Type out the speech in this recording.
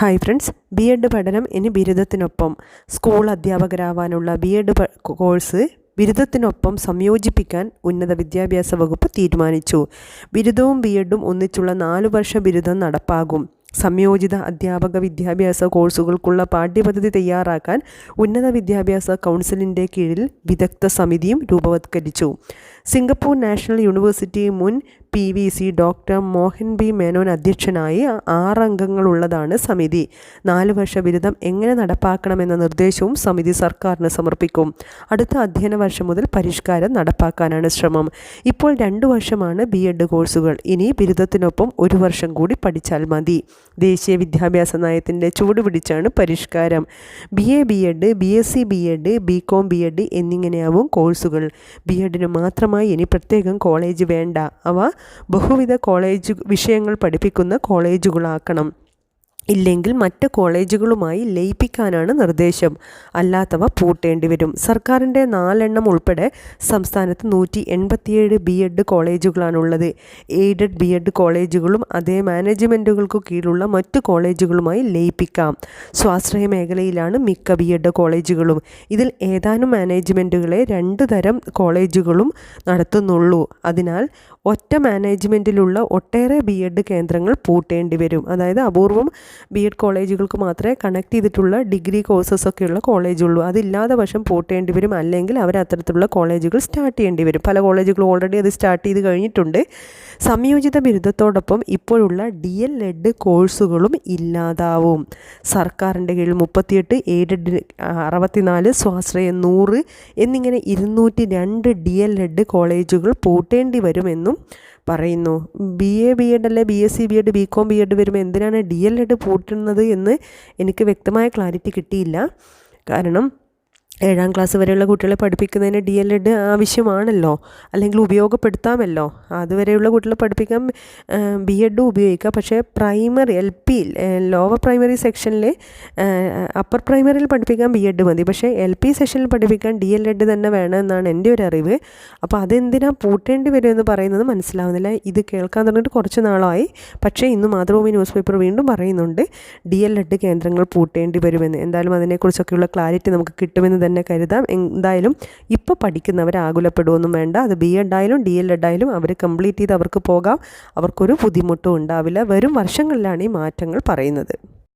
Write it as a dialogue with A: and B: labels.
A: Hi friends B Ed പഠനം ഇനി ബിരുദത്തിനൊപ്പം. സ്കൂൾ അധ്യാപകരാവാനുള്ള ബി എഡ് കോഴ്സ് ബിരുദത്തിനൊപ്പം സംയോജിപ്പിക്കാൻ ഉന്നത വിദ്യാഭ്യാസ വകുപ്പ് തീരുമാനിച്ചു. ബിരുദവും ബി എഡും ഒന്നിച്ചുള്ള നാലു വർഷ ബിരുദം നടപ്പാകും. സംയോജിത അധ്യാപക വിദ്യാഭ്യാസ കോഴ്സുകൾക്കുള്ള പാഠ്യപദ്ധതി തയ്യാറാക്കാൻ ഉന്നത വിദ്യാഭ്യാസ കൗൺസിലിന്റെ കീഴിൽ വിദഗ്ധ സമിതിയും രൂപവത്കരിച്ചു. സിംഗപ്പൂർ നാഷണൽ യൂണിവേഴ്സിറ്റി മുൻ P V C doctor Mohan B Menon അധ്യക്ഷനായി ആറംഗങ്ങളുള്ളതാണ് സമിതി. നാല് വർഷ ബിരുദം എങ്ങനെ നടപ്പാക്കണമെന്ന നിർദ്ദേശവും സമിതി സർക്കാരിന് സമർപ്പിക്കും. അടുത്ത അധ്യയന വർഷം മുതൽ പരിഷ്കാരം നടപ്പാക്കാനാണ് ശ്രമം. ഇപ്പോൾ രണ്ടു വർഷമാണ് ബി എഡ് കോഴ്സുകൾ. ഇനി ബിരുദത്തിനൊപ്പം ഒരു വർഷം കൂടി പഠിച്ചാൽ മതി. ദേശീയ വിദ്യാഭ്യാസ നയത്തിന്റെ ചുവടുപിടിച്ചാണ് പിടിച്ചാണ് പരിഷ്കാരം. B A B Ed B S C B Ed B Com B Ed എന്നിങ്ങനെയാവും കോഴ്സുകൾ. ബി എഡിന് മാത്രമായി ഇനി പ്രത്യേകം കോളേജ് വേണ്ട. അവ ബഹുവിധ കോളേജ് വിഷയങ്ങൾ പഠിപ്പിക്കുന്ന കോളേജുകളാക്കണം. ഇല്ലെങ്കിൽ മറ്റ് കോളേജുകളുമായി ലയിപ്പിക്കാനാണ് നിർദ്ദേശം. അല്ലാത്തവ പൂട്ടേണ്ടി വരും. സർക്കാരിന്റെ നാലെണ്ണം ഉൾപ്പെടെ സംസ്ഥാനത്ത് നൂറ്റി എൺപത്തിയേഴ് ബി എഡ് കോളേജുകളാണുള്ളത്. എയ്ഡഡ് ബി എഡ് കോളേജുകളും അതേ മാനേജ്മെന്റുകൾക്ക് കീഴിലുള്ള മറ്റ് കോളേജുകളുമായി ലയിപ്പിക്കാം. സ്വാശ്രയ മേഖലയിലാണ് മിക്ക ബി എഡ് കോളേജുകളും. ഇതിൽ ഏതാനും മാനേജ്മെന്റുകളെ രണ്ട് തരം കോളേജുകളും നടത്തുന്നുള്ളൂ. അതിനാൽ ഒറ്റ മാനേജ്മെന്റിലുള്ള ഒട്ടേറെ ബി എഡ് കേന്ദ്രങ്ങൾ പൂട്ടേണ്ടി വരും. അതായത് അപൂർവം ബി എഡ് കോളേജുകൾക്ക് മാത്രമേ കണക്ട് ചെയ്തിട്ടുള്ള ഡിഗ്രി കോഴ്സസ് ഒക്കെയുള്ള കോളേജുള്ളൂ. അതില്ലാതെ വശം പൂട്ടേണ്ടി വരും. അല്ലെങ്കിൽ അവർ അത്തരത്തിലുള്ള കോളേജുകൾ സ്റ്റാർട്ട് ചെയ്യേണ്ടി വരും. പല കോളേജുകളും ഓൾറെഡി അത് സ്റ്റാർട്ട് ചെയ്ത് കഴിഞ്ഞിട്ടുണ്ട്. സംയോജിത ബിരുദത്തോടൊപ്പം ഇപ്പോഴുള്ള ഡി എൽ എഡ് കോഴ്സുകളും ഇല്ലാതാവും. സർക്കാരിന്റെ കീഴിൽ മുപ്പത്തിയെട്ട് എയ്ഡഡ് അറുപത്തിനാല് സ്വാശ്രയം നൂറ് എന്നിങ്ങനെ ഇരുന്നൂറ്റി രണ്ട് ഡി എൽ എഡ് കോളേജുകൾ പൂട്ടേണ്ടി വരുമെന്നും പറയുന്നു. ബി എ ബി എഡ് അല്ലെ? B S C B Ed B Com B Ed വരുമ്പോൾ എന്തിനാണ് ഡി എൽ എഡ് പൂട്ടുന്നത് എന്ന് എനിക്ക് വ്യക്തമായ ക്ലാരിറ്റി കിട്ടിയില്ല. കാരണം ഏഴാം ക്ലാസ് വരെയുള്ള കുട്ടികളെ പഠിപ്പിക്കുന്നതിന് ഡി എൽ എഡ് ആവശ്യമാണല്ലോ അല്ലെങ്കിൽ ഉപയോഗപ്പെടുത്താമല്ലോ. അതുവരെയുള്ള കുട്ടികളെ പഠിപ്പിക്കാൻ ബി എഡും ഉപയോഗിക്കാം. പക്ഷേ primary L P lower primary സെക്ഷനിൽ അപ്പർ പ്രൈമറിയിൽ പഠിപ്പിക്കാൻ ബി എഡ് മതി. പക്ഷേ എൽ പി സെക്ഷനിൽ പഠിപ്പിക്കാൻ ഡി എൽ എഡ് തന്നെ വേണമെന്നാണ് എന്റെ ഒരു അറിവ്. അപ്പോൾ അതെന്തിനാ പൂട്ടേണ്ടി വരുമെന്ന് പറയുന്നത് മനസ്സിലാവുന്നില്ല. ഇത് കേൾക്കാൻ തുടങ്ങിയിട്ട് കുറച്ച് നാളായി. പക്ഷേ ഇന്ന് മാതൃഭൂമി ന്യൂസ് പേപ്പർ വീണ്ടും പറയുന്നുണ്ട് ഡി എൽ എഡ് കേന്ദ്രങ്ങൾ പൂട്ടേണ്ടി വരുമെന്ന്. എന്തായാലും അതിനെക്കുറിച്ചൊക്കെയുള്ള ക്ലാരിറ്റി നമുക്ക് കിട്ടുമെന്ന് തന്നെ കരുതാം. എന്തായാലും ഇപ്പോൾ പഠിക്കുന്നവർ ആകുലപ്പെടുകയൊന്നും വേണ്ട. അത് ബി എഡ് ആയാലും ഡി എൽ എഡ് ആയാലും അവർ കംപ്ലീറ്റ് ചെയ്ത് അവർക്ക് പോകാം. അവർക്കൊരു ബുദ്ധിമുട്ടും ഉണ്ടാവില്ല. വരും വർഷങ്ങളിലാണ് ഈ മാറ്റങ്ങൾ പറയുന്നത്.